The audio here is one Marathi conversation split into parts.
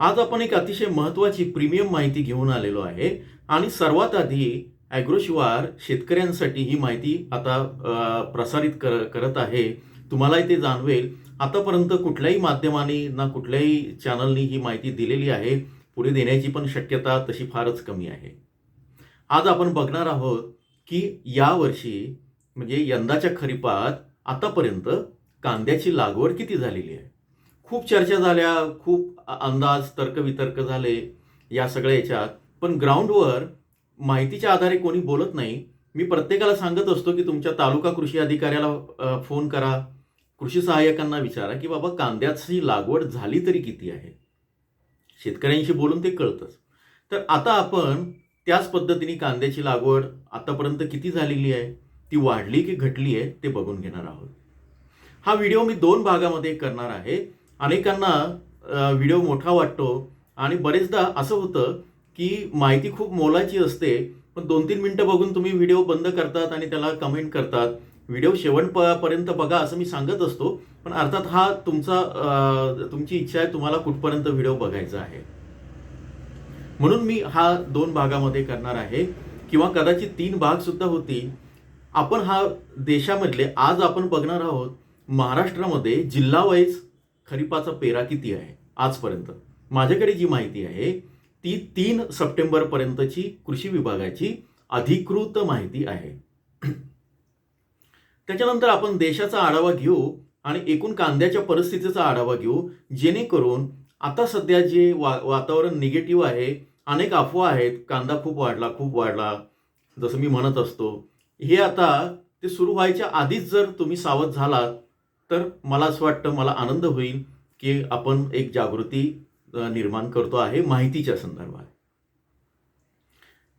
आज आपण एक अतिशय महत्त्वाची प्रीमियम माहिती घेऊन आलेलो आहे. आणि सर्वात आधी ॲग्रोशिवार शेतकऱ्यांसाठी ही माहिती आता प्रसारित कर करत आहे. तुम्हालाही ते जाणवेल. आतापर्यंत कुठल्याही माध्यमाने ना कुठल्याही चॅनलनी ही माहिती दिलेली आहे. पुढे देण्याची पण शक्यता तशी फारच कमी आहे. आज आपण बघणार आहोत की यावर्षी म्हणजे यंदाच्या खरीपात आतापर्यंत कांद्याची लागवड किती झालेली आहे? खूप चर्चा झाल्या खूप अंदाज तर्कवितर्क झाले या सगळ्या याच्यात. पण ग्राउंडवर माहितीच्या आधारे कोणी बोलत नाही. मी प्रत्येकाला सांगत असतो की तुमच्या तालुका कृषी अधिकाऱ्याला फोन करा. कृषी सहाय्यकांना विचारा की बाबा कांद्याची लागवड झाली तरी किती आहे? शेतकऱ्यांशी बोलून ते कळतंच. तर आता आपण त्याच पद्धतीने कांद्याची लागवड आतापर्यंत किती झालेली आहे? ती वाढली की घटली आहे ते बघून घेणार आहोत. हा व्हिडिओ मी दोन भागामध्ये करणार आहे. अनेकांना व्हिडिओ मोठा वाटतो. आणि बरेचदा असं होतं की माहिती खूप मोलाची असते पण दोन तीन मिनटं बघून तुम्ही व्हिडिओ बंद करतात आणि त्याला कमेंट करतात. व्हिडिओ शेवटपर्यंत बघा असं मी सांगत असतो पण अर्थात हा तुमचा तुमची इच्छा आहे तुम्हाला कुठपर्यंत व्हिडिओ बघायचा आहे. म्हणून मी हा दोन भागामध्ये करणार आहे. किंवा कदाचित तीन भाग सुद्धा होतील. आपण हा देशामधले आज आपण बघणार आहोत महाराष्ट्रामध्ये जिल्हावाईज खरीपाचा पेरा किती आहे? आजपर्यंत. माझ्याकडे जी माहिती आहे ती तीन सप्टेंबर पर्यंतची कृषी विभागाची अधिकृत माहिती आहे. त्याच्यानंतर आपण देशाचा आढावा घेऊ आणि एकूण कांद्याच्या परिस्थितीचा आढावा घेऊ जेणेकरून आता सध्या जे वा वातावरण निगेटिव्ह आहे अनेक अफवा आहेत कांदा खूप वाढला खूप वाढला जसं मी म्हणत असतो. हे आता ते सुरू व्हायच्या आधीच जर तुम्ही सावध झालात तर मला असं वाटतं मला आनंद होईल की आपण एक जागृती निर्माण करतो आहे माहितीच्या संदर्भात.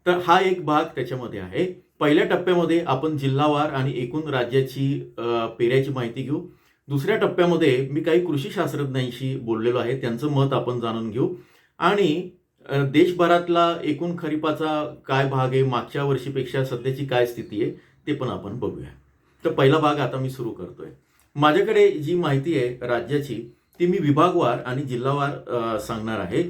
तर हा एक भाग त्याच्यामध्ये आहे. पहिल्या टप्प्यामध्ये आपण जिल्हावार आणि एकूण राज्याची पेऱ्याची माहिती घेऊ. दुसऱ्या टप्प्यामध्ये मी काही कृषी शास्त्रज्ञांशी बोललेलो आहे त्यांचं मत आपण जाणून घेऊ. आणि देशभरातला एकूण खरीपाचा काय भाग आहे मागच्या वर्षीपेक्षा सध्याची काय स्थिती आहे ते पण आपण बघूया. तर पहिला भाग आता मी सुरू करतोय. माझ्याकडे जी माहिती आहे राज्याची ती मी विभागवार आणि जिल्हावार सांगणार आहे.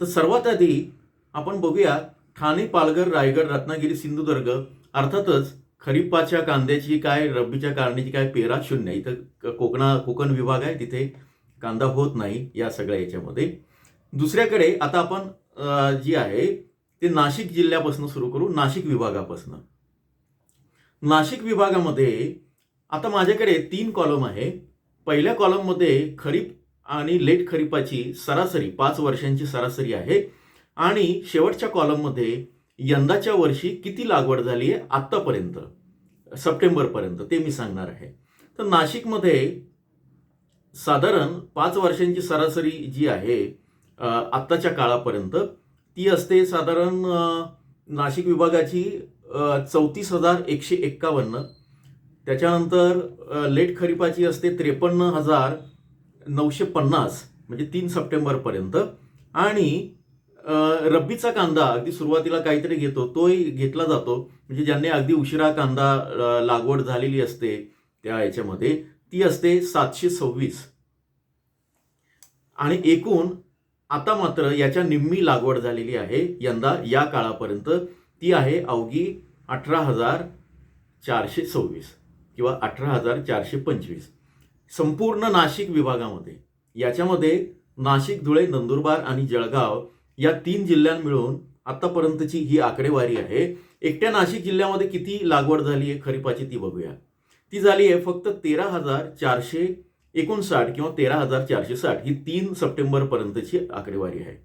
तर सर्वात आधी आपण बघूया ठाणे पालघर रायगड रत्नागिरी सिंधुदुर्ग अर्थातच खरीपाच्या कांद्याची काय रब्बीच्या कांद्याची काय पेरा शून्य इथं कोकणा कोकण विभाग आहे तिथे कांदा होत नाही या सगळ्या याच्यामध्ये. दुसऱ्याकडे आता आपण जी आहे ते नाशिक जिल्ह्यापासून सुरू करू नाशिक विभागापासून. नाशिक विभागामध्ये आता माझ्याकडे तीन कॉलम आहे. पहिल्या कॉलममध्ये खरीप आणि लेट खरीपाची सरासरी पाच वर्षांची सरासरी आहे. आणि शेवटच्या कॉलममध्ये यंदाच्या वर्षी किती लागवड झाली आहे? आत्तापर्यंत सप्टेंबरपर्यंत ते मी सांगणार आहे. तर नाशिकमध्ये साधारण पाच वर्षांची सरासरी जी आहे आत्ताच्या काळापर्यंत ती असते साधारण नाशिक विभागाची चौतीस हजार एकशे एक्कावन्न त्याच्यानंतर लेट खरीपाची असते त्रेपन्न हजार नऊशे पन्नास म्हणजे तीन सप्टेंबरपर्यंत आणि रब्बीचा कांदा अगदी सुरुवातीला काहीतरी घेतो तोही घेतला जातो. म्हणजे ज्यांनी अगदी उशिरा कांदा लागवड झालेली असते त्या याच्यामध्ये ती असते सातशे सव्वीस. आणि एकूण आता मात्र याच्या निम्मी लागवड झालेली आहे यंदा या काळापर्यंत ती आहे अवघी अठरा हजार चारशे सव्वीस. किंवा अठरा हजार चारशे पंचवीस. संपूर्ण नाशिक विभागामध्ये. याच्यामध्ये नाशिक धुळे नंदुरबार आणि जळगाव या तीन जिल्ह्यां मिळून आतापर्यंतची ही आकडेवारी आहे. एकट्या नाशिक जिल्ह्यामध्ये किती लागवड झाली आहे खरीपाची ती बघूया. ती झाली आहे फक्त तेरा हजार चारशे एकोणसाठ किंवा तेरा हजार चारशे साठ. ही तीन सप्टेंबरपर्यंतची आकडेवारी आहे.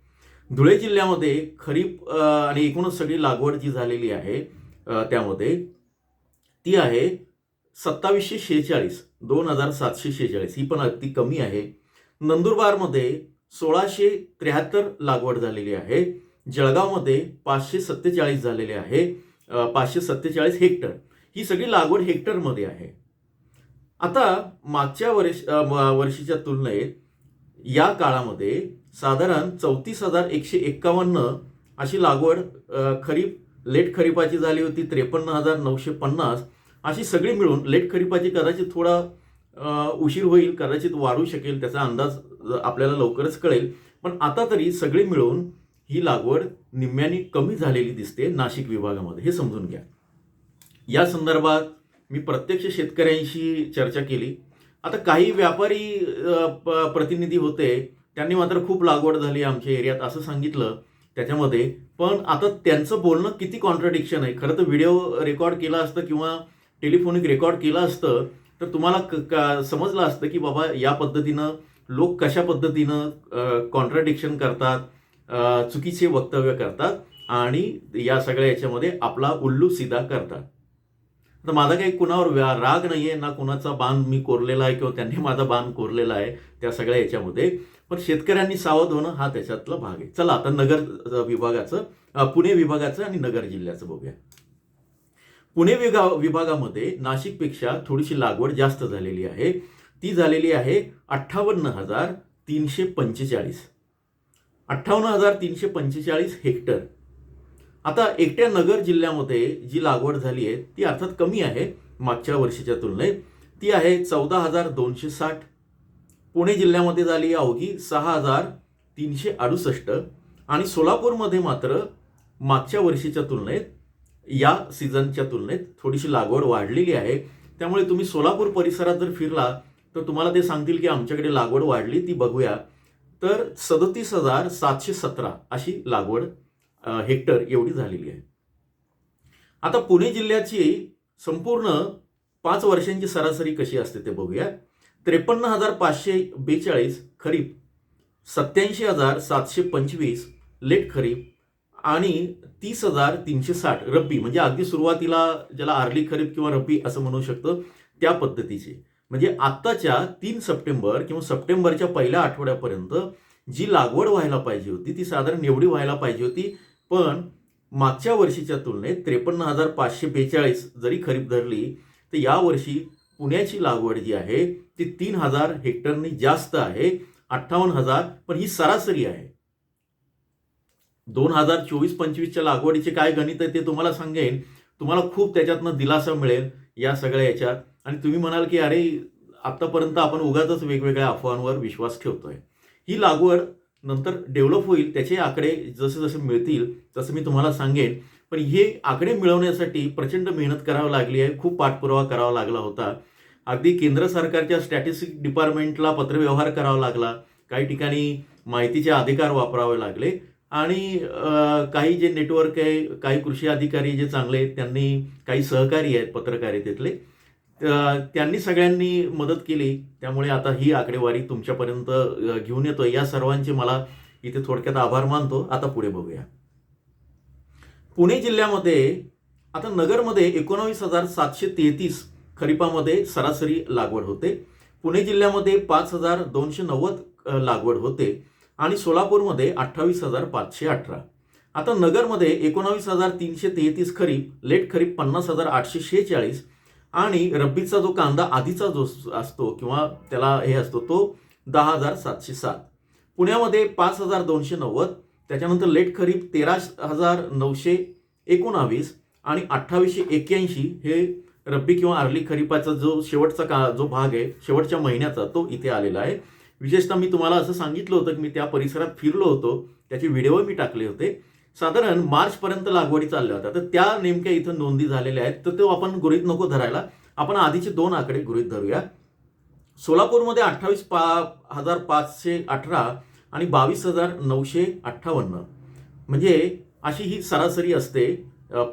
धुळे जिल्ह्यामध्ये खरीप आणि एकूणच सगळी लागवड जी झालेली आहे त्यामध्ये ती आहे सत्तावीसशे शेहेचाळीस दोन हजार सातशे शेहेचाळीस. ही पण अगदी कमी आहे. नंदुरबारमध्ये सोळाशे त्र्याहत्तर लागवड झालेली आहे. जळगावमध्ये पाचशे सत्तेचाळीस झालेले आहे. पाचशे सत्तेचाळीस हेक्टर. ही सगळी लागवड हेक्टरमध्ये आहे. आता मागच्या वर्ष वर्षीच्या तुलनेत या काळामध्ये साधारण चौतीस हजार एकशे एक्कावन्न अशी लागवड खरीप लेट खरीपाची झाली होती त्रेपन्न हजार नऊशे पन्नास. अशी सगळी मिळून लेट खरीपाची कदाचित थोडा उशीर होईल कदाचित वाढू शकेल त्याचा अंदाज आपल्याला लवकरच कळेल. पण आता तरी सगळी मिळून ही लागवड निम्म्यानी कमी झालेली दिसते नाशिक विभागामध्ये. हे समजून घ्या. या संदर्भात मी प्रत्यक्ष शेतकऱ्यांशी चर्चा केली. आता काही व्यापारी प- प्रतिनिधी होते. त्यांनी मात्र खूप लागवड झाली आमच्या एरियात असं सांगितलं त्याच्यामध्ये. पण आता त्यांचं बोलणं किती कॉन्ट्रडिक्शन आहे? खरं तर व्हिडिओ रेकॉर्ड केला असतं किंवा टेलिफोनिक रेकॉर्ड केलं असतं तर तुम्हाला क- का- समजलं असतं की बाबा या पद्धतीनं लोक कशा पद्धतीनं कॉन्ट्राडिक्शन करतात चुकीचे वक्तव्य करतात आणि या सगळ्या याच्यामध्ये आपला उल्लू सिधा करतात. तर माझा काही कुणावर व्या- राग नाहीये ना कुणाचा बांध मी कोरलेला आहे किंवा त्यांनी माझा बांध कोरलेला आहे त्या सगळ्या याच्यामध्ये पण शेतकऱ्यांनी सावध होणं हा त्याच्यातला भाग आहे. चला आता नगर विभागाचं पुणे विभागाचं आणि नगर जिल्ह्याचं बघूया. पुणे विगा विभागामध्ये नाशिकपेक्षा थोडीशी लागवड जास्त झालेली आहे. ती झालेली आहे अठ्ठावन्न हजार तीनशे पंचेचाळीस. अठ्ठावन्न हजार तीनशे पंचेचाळीस हेक्टर. आता एकट्या नगर जिल्ह्यामध्ये जी लागवड झाली आहे ती अर्थात कमी आहे मागच्या वर्षीच्या तुलनेत. ती आहे चौदा हजार दोनशे साठ. पुणे जिल्ह्यामध्ये झाली अवघी सहा हजार तीनशे अडुसष्ट. आणि सोलापूरमध्ये मात्र मागच्या वर्षीच्या तुलनेत या सीझनच्या तुलनेत थोडीशी लागवड वाढलेली आहे. त्यामुळे तुम्ही सोलापूर परिसरात जर फिरला तर तुम्हाला ते सांगतील की आमच्याकडे लागवड वाढली ती बघूया. तर सदतीस हजार सातशे सतरा अशी लागवड हेक्टर एवढी झालेली आहे. आता पुणे जिल्ह्याची संपूर्ण पाच वर्षांची सरासरी कशी असते ते बघूया. त्रेपन्न हजार पाचशे बेचाळीस खरीप सत्याऐंशी हजार सातशे पंचवीस लेट खरीप आणि तीस हजार तीनशे साठ रब्बी म्हणजे अगदी सुरुवातीला ज्याला आर्ली खरीप किंवा रब्बी असं म्हणू शकतो त्या पद्धतीची. म्हणजे आत्ताच्या तीन सप्टेंबर किंवा सप्टेंबरच्या पहिल्या आठवड्यापर्यंत जी लागवड व्हायला पाहिजे होती ती साधारण एवढी व्हायला पाहिजे होती पण मागच्या वर्षीच्या तुलनेत त्रेपन्न हजार पाचशे बेचाळीस जरी खरीप धरली तर यावर्षी पुण्याची लागवड जी आहे ती तीन हजार हेक्टरनी जास्त आहे अठ्ठावन्न हजार पण ही सरासरी आहे. दोन हजार चोवीस पंचवीसच्या लागवडीचे काय गणित आहे ते तुम्हाला सांगेन. तुम्हाला खूप त्याच्यातनं दिलासा मिळेल या सगळ्या याच्यात. आणि तुम्ही म्हणाल की अरे आतापर्यंत आपण उगाच वेगवेगळ्या अफवांवर विश्वास ठेवतोय. ही लागवड नंतर डेव्हलप होईल त्याचे आकडे जसे जसे मिळतील तसं मी तुम्हाला सांगेन. पण हे आकडे मिळवण्यासाठी प्रचंड मेहनत करावी लागली आहे खूप पाठपुरावा करावा लागला होता. अगदी केंद्र सरकारच्या स्टॅटिस्टिक डिपार्टमेंटला पत्रव्यवहार करावा लागला. काही ठिकाणी माहितीचे अधिकार वापरावे लागले. आणि काही जे नेटवर्क आहे काही कृषी अधिकारी जे चांगले आहेत त्यांनी काही सहकारी आहेत पत्रकारितेतले त्यांनी सगळ्यांनी मदत केली. त्यामुळे आता ही आकडेवारी तुमच्यापर्यंत घेऊन येतोय. या सर्वांचे मला इथे थोडक्यात आभार मानतो. आता पुढे बघूया. पुणे जिल्ह्यामध्ये आता नगरमध्ये एकोणावीस हजार सातशे तेहतीस खरीपामध्ये सरासरी लागवड होते. पुणे जिल्ह्यामध्ये पाच हजार दोनशे नव्वद लागवड होते. आणि सोलापूरमध्ये अठ्ठावीस हजार पाचशे अठरा. आता नगरमध्ये एकोणावीस हजार तीनशे तेहतीस खरीप लेट खरीप पन्नास हजार आठशे शेहेचाळीस आणि रब्बीचा जो कांदा आधीचा जो असतो किंवा त्याला हे असतो तो दहा हजार सातशे सात. पुण्यामध्ये पाच हजार दोनशे नव्वद त्याच्यानंतर लेट खरीप तेरा हजार नऊशे एकोणावीस आणि अठ्ठावीसशे एक्क्याऐंशी हे रब्बी किंवा आर्ली खरीपाचा जो शेवटचा का जो भाग आहे शेवटच्या महिन्याचा तो इथे आलेला आहे. विशेषतः मी तुम्हाला असं सांगितलं होतं की मी त्या परिसरात फिरलो होतो त्याचे व्हिडिओ मी टाकले होते. साधारण मार्चपर्यंत लागवडी चालल्या होत्या. तर त्या नेमक्या इथं नोंदी झालेल्या आहेत. तर तो आपण गृहित नको धरायला. आपण आधीचे दोन आकडे गृहित धरूया. सोलापूरमध्ये अठ्ठावीस पा हजार पाचशे अठरा आणि बावीस हजार नऊशे अठ्ठावन्न. म्हणजे अशी ही सरासरी असते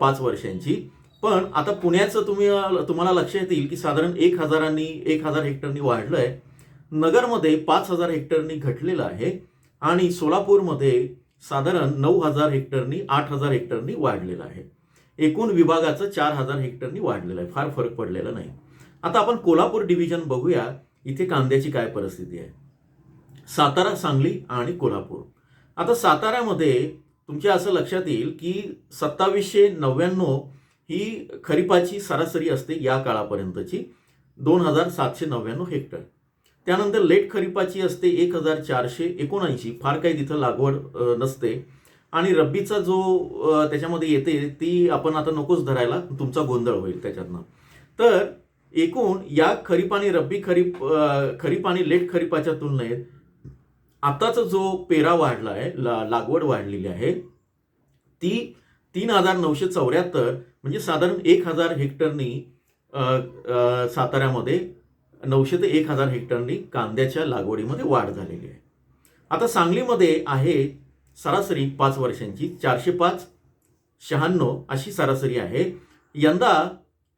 पाच वर्षांची. पण आता पुण्याचं तुम्ही तुम्हाला लक्षात येईल की साधारण एक हजारांनी एक हजार हेक्टरनी वाढलं आहे नगरमध्ये पाच हजार हेक्टरनी घटलेलं आहे आणि सोलापूरमध्ये साधारण नऊ हजार हेक्टरनी आठ हजार हेक्टरनी वाढलेलं आहे. एकूण विभागाचं चार हजार हेक्टरनी वाढलेलं आहे. फार फरक पडलेला नाही. आता आपण कोल्हापूर डिव्हिजन बघूया. इथे कांद्याची काय परिस्थिती आहे? सातारा सांगली आणि कोल्हापूर. आता साताऱ्यामध्ये तुमच्या असं लक्षात येईल की सत्तावीसशे नव्याण्णव ही खरीपाची सरासरी असते या काळापर्यंतची दोन हजार सातशे नव्याण्णव हेक्टर. त्यानंतर लेट खरीपाची असते एक हजार चारशे एकोणऐंशी. फार काही तिथं लागवड नसते. आणि रब्बीचा जो त्याच्यामध्ये येते ती आपण आता नकोच धरायला तुमचा गोंधळ होईल त्याच्यातनं. तर एकूण या खरीप आणि रब्बी खरीप खरीप आणि लेट खरीपाच्या तुलनेत आताचा जो पेरा वाढला आहे ला लागवड वाढलेली आहे ती तीन हजार नऊशे चौऱ्याहत्तर म्हणजे साधारण एक हजार हेक्टरनी साताऱ्यामध्ये नऊशे ते एक हजार हेक्टरनी कांद्याच्या लागवडीमध्ये वाढ झालेली आहे. आता सांगलीमध्ये आहे सरासरी पाच वर्षांची चारशे पाच शहाण्णव अशी सरासरी आहे. यंदा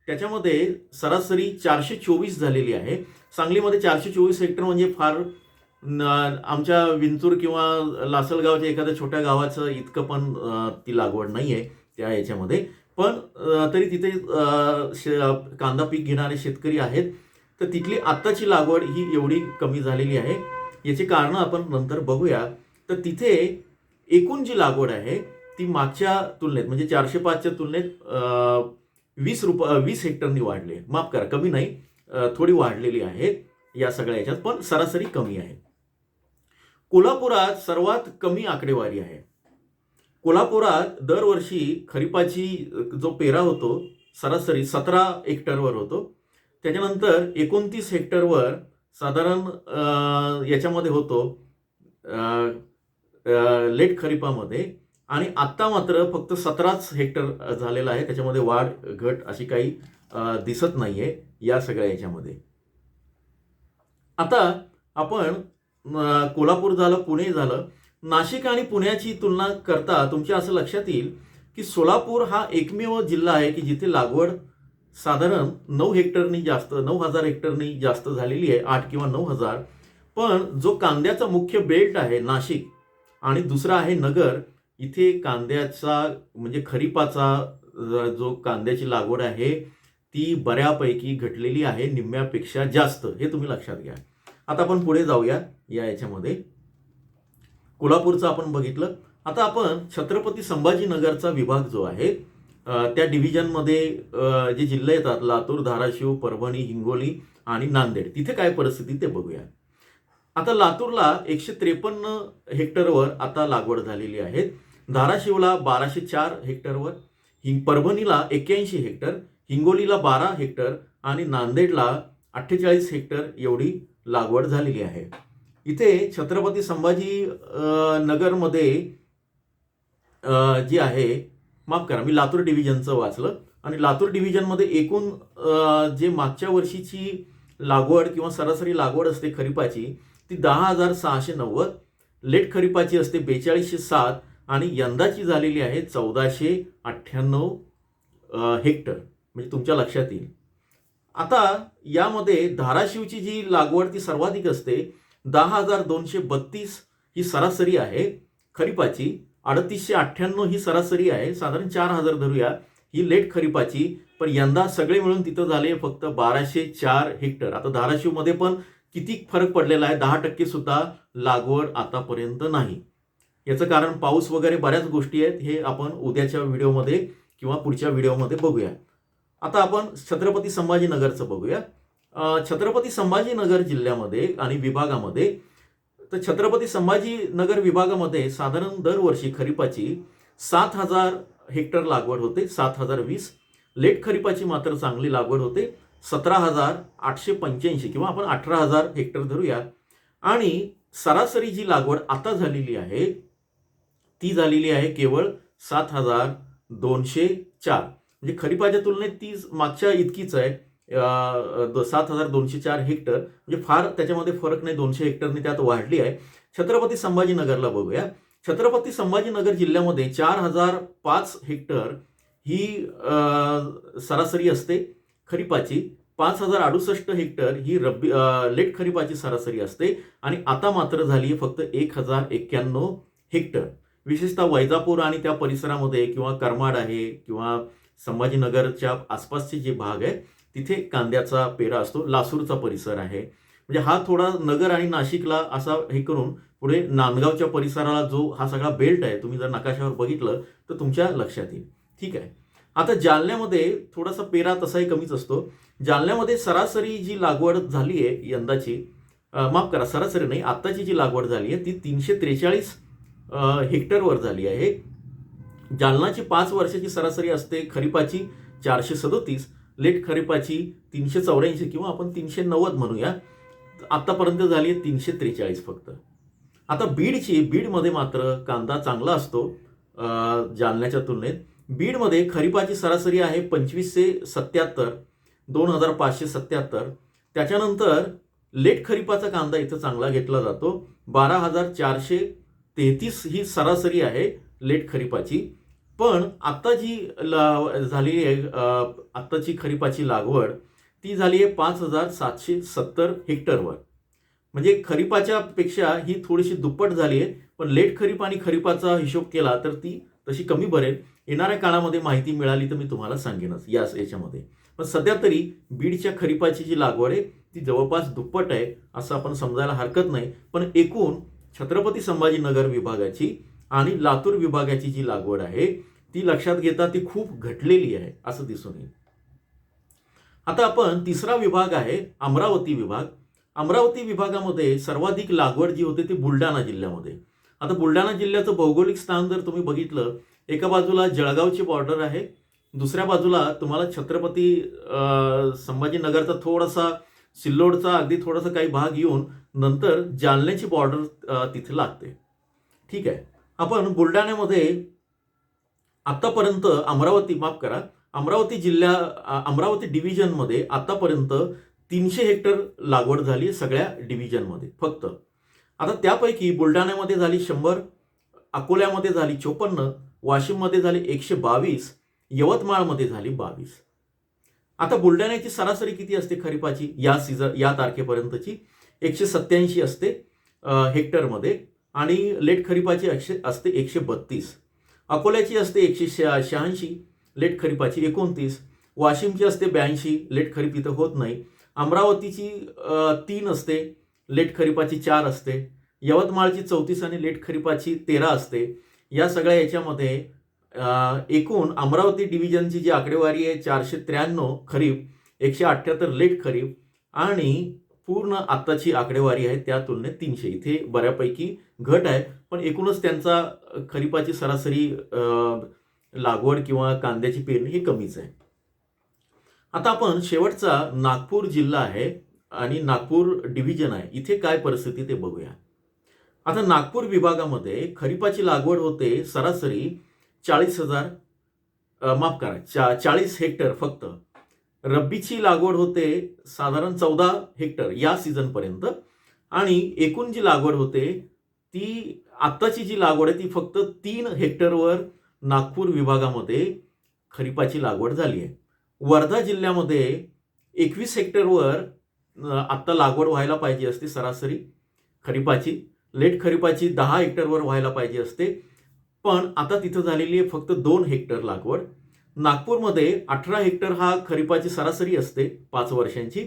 त्याच्यामध्ये सरासरी चारशे चोवीस झालेली आहे. सांगलीमध्ये चारशे चोवीस हेक्टर म्हणजे फार आमच्या विंचूर किंवा लासलगावच्या एखाद्या छोट्या गावाचं इतकं पण ती लागवड नाही आहे त्या याच्यामध्ये. पण तरी तिथे शे- कांदा पीक घेणारे शेतकरी आहेत. तर तिथली आत्ताची लागवड ही एवढी कमी झालेली आहे. याची कारणं आपण नंतर बघूया. तर तिथे एकूण जी लागवड आहे ती मागच्या तुलनेत म्हणजे चारशे पाचच्या तुलनेत वीस रुप वीस हेक्टरनी वाढली आहे. माफ करा कमी नाही थोडी वाढलेली आहे या सगळ्या याच्यात पण सरासरी कमी आहे. कोल्हापुरात सर्वात कमी आकडेवारी आहे. कोल्हापुरात दरवर्षी खरीपाची जो पेरा होतो सरासरी सतरा हेक्टरवर होतो. त्याच्यानंतर एकोणतीस हेक्टरवर साधारण याच्यामध्ये होतो लेट खरीपामध्ये. आणि आत्ता मात्र फक्त सतराच हेक्टर झालेला आहे. त्याच्यामध्ये वाढ घट अशी काही दिसत नाही आहे या सगळ्या याच्यामध्ये. आता आपण कोल्हापूर झालं पुणे झालं. नाशिक आणि पुण्याची तुलना करता तुमच्या असं लक्षात येईल की सोलापूर हा एकमेव जिल्हा आहे की जिथे लागवड साधारण नऊ हेक्टरनी जास्त नऊ हजार हेक्टरनी जास्त झालेली आहे आठ किंवा नऊ हजार. पण जो कांद्याचा मुख्य बेल्ट आहे नाशिक आणि दुसरा आहे नगर इथे कांद्याचा म्हणजे खरीपाचा जो कांद्याची लागवड आहे ती बऱ्यापैकी घटलेली आहे निम्म्यापेक्षा जास्त. हे तुम्ही लक्षात घ्या. आता आपण पुढे जाऊया या याच्यामध्ये. कोल्हापूरचं आपण बघितलं. आता आपण छत्रपती संभाजीनगरचा विभाग जो आहे त्या डिव्हिजनमध्ये जे जिल्हे येतात लातूर धाराशिव परभणी हिंगोली आणि नांदेड तिथे काय परिस्थिती ते बघूया. आता लातूरला एकशे त्रेपन्न हेक्टरवर आता लागवड झालेली आहे. धाराशिवला बाराशे चार हेक्टरवर हिंग परभणीला एक्क्याऐंशी हेक्टर हिंगोलीला बारा हेक्टर आणि नांदेडला अठ्ठेचाळीस हेक्टर एवढी लागवड झालेली आहे. इथे छत्रपती संभाजी नगरमध्ये जी आहे माफ करा मी लातूर डिव्हिजनचं वाचलं आणि लातूर डिव्हिजनमध्ये एकूण जे मागच्या वर्षीची लागवड किंवा सरासरी लागवड असते खरीपाची ती दहा हजार सहाशे नव्वद लेट खरीपाची असते बेचाळीसशे सात आणि यंदाची झालेली आहे चौदाशे अठ्ठ्याण्णव हेक्टर. म्हणजे तुमच्या लक्षात येईल. आता यामध्ये धाराशिवची जी लागवड ती सर्वाधिक असते दहा हजार दोनशे बत्तीस ही सरासरी आहे खरीपाची. अडतीसशे अठ्ठ्याण्णव ही सरासरी आहे. साधारण चार हजार धरूया. ही लेट खरीपाची पण यंदा सगळे मिळून तिथं झाले फक्त बाराशे चार हेक्टर. आता धाराशिवमध्ये पण किती फरक पडलेला आहे? दहा टक्के सुद्धा लागवड आतापर्यंत नाही. याचं कारण पाऊस वगैरे बऱ्याच गोष्टी आहेत. हे आपण उद्याच्या व्हिडिओमध्ये किंवा पुढच्या व्हिडिओमध्ये बघूया. आता आपण छत्रपती संभाजीनगरचं बघूया. छत्रपती संभाजीनगर जिल्ह्यामध्ये आणि विभागामध्ये तर छत्रपती संभाजीनगर विभागामध्ये साधारण दरवर्षी खरीपाची सात हजार हेक्टर लागवड होते सात हजार वीस. लेट खरीपाची मात्र चांगली लागवड होते सतरा हजार आठशे पंच्याऐंशी किंवा आपण अठरा हजार हेक्टर धरूया आणि सरासरी जी लागवड आता झालेली आहे ती झालेली आहे केवळ सात हजार दोनशे चार. म्हणजे खरीपाच्या तुलनेत ती मागच्या इतकीच आहे. सात हजार दोनशे चार हेक्टर म्हणजे फार त्याच्यामध्ये फरक नाही दोनशे हेक्टरने त्यात वाढली आहे. छत्रपती संभाजीनगरला बघूया. छत्रपती संभाजीनगर जिल्ह्यामध्ये चार हजार पाच हेक्टर ही सरासरी असते खरीपाची. पाच हजार अडुसष्ट हेक्टर ही रब्बी लेट खरीपाची सरासरी असते. आणि आता मात्र झाली फक्त एक हजार एक्क्याण्णव हेक्टर. विशेषतः वैजापूर आणि त्या परिसरामध्ये किंवा करमाड आहे किंवा संभाजीनगरच्या आसपासचे जे भाग आहे तिथे कांद्याचा पेरा असतो लासूरचा परिसर आहे. म्हणजे हा थोडा नगर आणि नाशिकला असा हे करून पुढे नांदगावच्या परिसराला जो हा सगळा बेल्ट आहे तुम्ही जर नकाशावर बघितलं तर तुमच्या लक्षात येईल. ठीक आहे. आता जालन्यामध्ये थोडासा पेरा तसाही कमीच असतो. जालन्यामध्ये सरासरी जी लागवड झाली आहे यंदाची माफ करा सरासरी नाही आत्ताची जी लागवड झाली आहे ती तीनशे त्रेचाळीस हेक्टरवर झाली आहे. जालनाची पाच वर्षाची सरासरी असते खरीपाची चारशे सदोतीस लेट खरीपाची तीनशे चौऱ्याऐंशी किंवा आपण तीनशे नव्वद म्हणूया. आत्तापर्यंत झाली आहे तीनशे त्रेचाळीस फक्त. आता बीडची बीडमध्ये मात्र कांदा चांगला असतो जालन्याच्या तुलनेत. बीडमध्ये खरीपाची सरासरी आहे पंचवीसशे सत्याहत्तर दोन हजार पाचशे सत्याहत्तर. त्याच्यानंतर लेट खरीपाचा कांदा इथं चांगला घेतला जातो. बारा हजार चारशे तेहतीस ही सरासरी आहे लेट खरीपाची. पण आत्ता जी ला झाली आहे आत्ताची खरीपाची लागवड ती झाली आहे पाच हजार सातशे सत्तर हेक्टरवर. म्हणजे खरीपाच्या पेक्षा ही थोडीशी दुप्पट झाली आहे पण लेट खरीप आणि खरीपाचा हिशोब केला तर ती तशी कमी भरेल येणाऱ्या काळामध्ये माहिती मिळाली तर मी तुम्हाला सांगेनच याच याच्यामध्ये. पण सध्या तरी बीडच्या खरीपाची जी लागवड आहे ती जवळपास दुप्पट आहे असं आपण समजायला हरकत नाही. पण एकूण छत्रपती संभाजीनगर विभागाची आणि लातूर विभागाची जी लागवड आहे ती लक्षात घेता ती खूप घटलेली आहे असं दिसून येईल. आता आपण तिसरा विभाग आहे अमरावती विभाग. अमरावती विभागामध्ये सर्वाधिक लागवड जी होते ती बुलढाणा जिल्ह्यामध्ये. आता बुलढाणा जिल्ह्याचं भौगोलिक स्थान जर तुम्ही बघितलं एका बाजूला जळगावची बॉर्डर आहे दुसऱ्या बाजूला तुम्हाला छत्रपती संभाजीनगरचा थोडासा सिल्लोडचा अगदी थोडासा काही भाग येऊन नंतर जालन्याची बॉर्डर तिथे लागते. ठीक आहे. आपण बुलढाण्यामध्ये आत्तापर्यंत अमरावती माफ करा अमरावती जिल्ह्या अमरावती डिव्हिजनमध्ये आतापर्यंत तीनशे हेक्टर लागवड झाली सगळ्या डिव्हिजनमध्ये फक्त. आता त्यापैकी बुलढाण्यामध्ये झाली शंभर अकोल्यामध्ये झाली चोपन्न वाशिममध्ये झाली एकशे बावीस यवतमाळमध्ये झाली बावीस. आता बुलढाण्याची सरासरी किती असते खरीपाची? या सीझन या तारखेपर्यंतची एकशे सत्याऐंशी असते हेक्टरमध्ये. आणि लेट खरीपाची एकशे असते एकशे बत्तीस. अकोल्याची असते एकशे शहा शहाऐंशी लेट खरीपाची एकोणतीस. वाशिमची असते ब्याऐंशी लेट खरीप इथं होत नाही. अमरावतीची तीन असते लेट खरीपाची चार असते. यवतमाळची चौतीस आणि लेट खरीपाची तेरा असते. या सगळ्या याच्यामध्ये एकूण अमरावती डिव्हिजनची जी आकडेवारी आहे चारशे त्र्याण्णव खरीप एकशे अठ्ठ्याहत्तर लेट खरीप आणि पूर्ण आत्ताची आकडेवारी आहे त्या तुलनेत तीनशे. इथे बऱ्यापैकी घट आहे पण एकूणच त्यांचा खरीपाची सरासरी लागवड किंवा कांद्याची पेरणी ही कमीच आहे. आता आपण शेवटचा नागपूर जिल्हा आहे आणि नागपूर डिव्हिजन आहे. इथे काय परिस्थिती ते बघूया. आता नागपूर विभागामध्ये खरीपाची लागवड होते सरासरी चाळीस हजार माफ करा चा चाळीस हेक्टर फक्त. रब्बीची लागवड होते साधारण चौदा हेक्टर या सीझनपर्यंत आणि एकूण जी लागवड होते ती आत्ताची जी लागवड आहे ती फक्त तीन हेक्टरवर नागपूर विभागामध्ये खरीपाची लागवड झाली आहे. वर्धा जिल्ह्यामध्ये एकवीस हेक्टरवर आत्ता लागवड व्हायला पाहिजे असते सरासरी खरीपाची. लेट खरीपाची दहा हेक्टरवर व्हायला पाहिजे असते. पण आता तिथं झालेली आहे फक्त दोन हेक्टर लागवड. नागपूरमध्ये अठरा हेक्टर हा खरीपाची सरासरी असते पाच वर्षांची.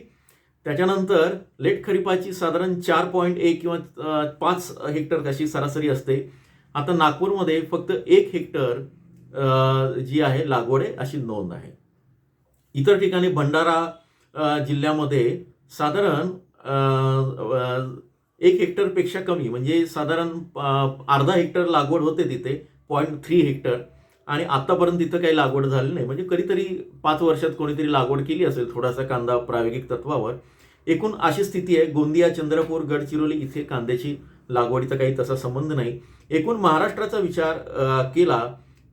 त्याच्यानंतर लेट खरीपाची साधारण चार पॉईंट एक किंवा पाच हेक्टर अशी सरासरी असते. आता नागपूरमध्ये फक्त एक हेक्टर जी आहे लागवड आहे अशी नोंद आहे. इतर ठिकाणी भंडारा जिल्ह्यामध्ये साधारण एक हेक्टरपेक्षा कमी म्हणजे साधारण अर्धा हेक्टर लागवड होते तिथे पॉईंट थ्री हेक्टर. आणि आतापर्यंत तिथं काही लागवड झाली नाही. म्हणजे कधीतरी पाच वर्षात कोणीतरी लागवड केली असेल थोडासा कांदा प्रायोगिक तत्वावर. एकूण अशी स्थिती आहे गोंदिया चंद्रपूर गडचिरोली इथे कांद्याची लागवडीचा काही तसा संबंध नाही. एकूण महाराष्ट्राचा विचार केला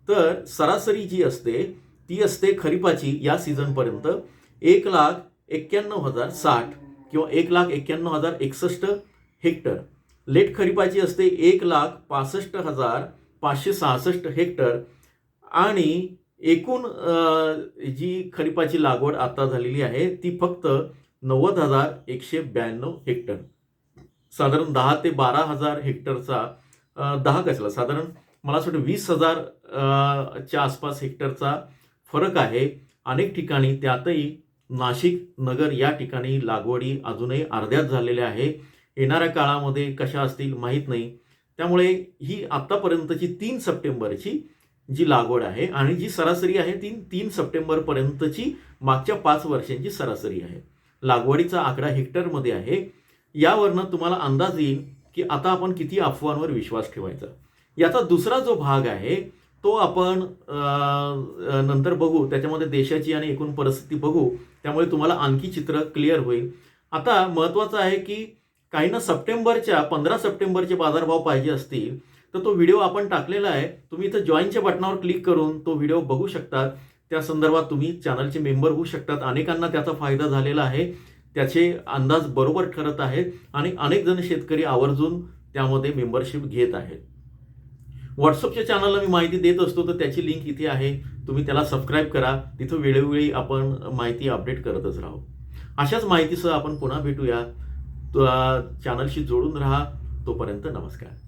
तर सरासरी जी असते ती असते खरीपाची या सीझनपर्यंत एक लाख एक्क्याण्णव हजार साठ किंवा एक लाख एक्क्याण्णव हजार एकसष्ट हेक्टर. लेट खरीपाची असते एक लाख पासष्ट हजार पाचशे सहासष्ट हेक्टर. आणि एकूण जी खरीपाची लागवड आता झालेली आहे ती फक्त नव्वद हजार एकशे ब्याण्णव हेक्टर. साधारण दहा ते बारा हजार हेक्टरचा दहा कचला साधारण मला असं वाटतं वीस हजार च्या आसपास हेक्टरचा फरक आहे. अनेक ठिकाणी त्यातही नाशिक नगर या ठिकाणी लागवडी अजूनही अर्ध्यात झालेल्या आहे. येणाऱ्या काळामध्ये कशा असतील माहीत नाही. त्यामुळे ही आत्तापर्यंतची तीन सप्टेंबरची जी लागवड आहे आणि जी सरासरी आहे ती तीन सप्टेंबरपर्यंतची मागच्या पाच वर्षांची सरासरी आहे. लागवडीचा आकडा हेक्टरमध्ये आहे. यावरनं तुम्हाला अंदाज येईल की आता आपण किती अफवांवर विश्वास ठेवायचा. याचा दुसरा जो भाग आहे तो आपण नंतर बघू. त्याच्यामध्ये देशाची आणि एकूण परिस्थिती बघू. त्यामुळे तुम्हाला आणखी चित्र क्लिअर होईल. आता महत्त्वाचं आहे की काहींना सप्टेंबरच्या पंधरा सप्टेंबरचे बाजारभाव पाहिजे असतील तर तो व्हिडिओ आपण टाकलेला आहे. तुम्ही इथं जॉईनच्या बटनावर क्लिक करून तो व्हिडिओ बघू शकतात. त्या संदर्भात तुम्ही चॅनलचे मेंबर होऊ शकतात. अनेकांना त्याचा फायदा झालेला आहे. त्याचे अंदाज बरोबर ठरत आहेत आणि अनेक जण शेतकरी आवर्जून त्यामध्ये मेंबरशिप घेत आहेत. व्हॉट्सअपच्या चॅनलला मी माहिती देत असतो तर त्याची लिंक इथे आहे. तुम्ही त्याला सबस्क्राईब करा. तिथं वेळोवेळी आपण माहिती अपडेट करतच राहू. अशाच माहितीसह आपण पुन्हा भेटूया. तो चॅनलशी जोडून राहा. तोपर्यंत नमस्कार.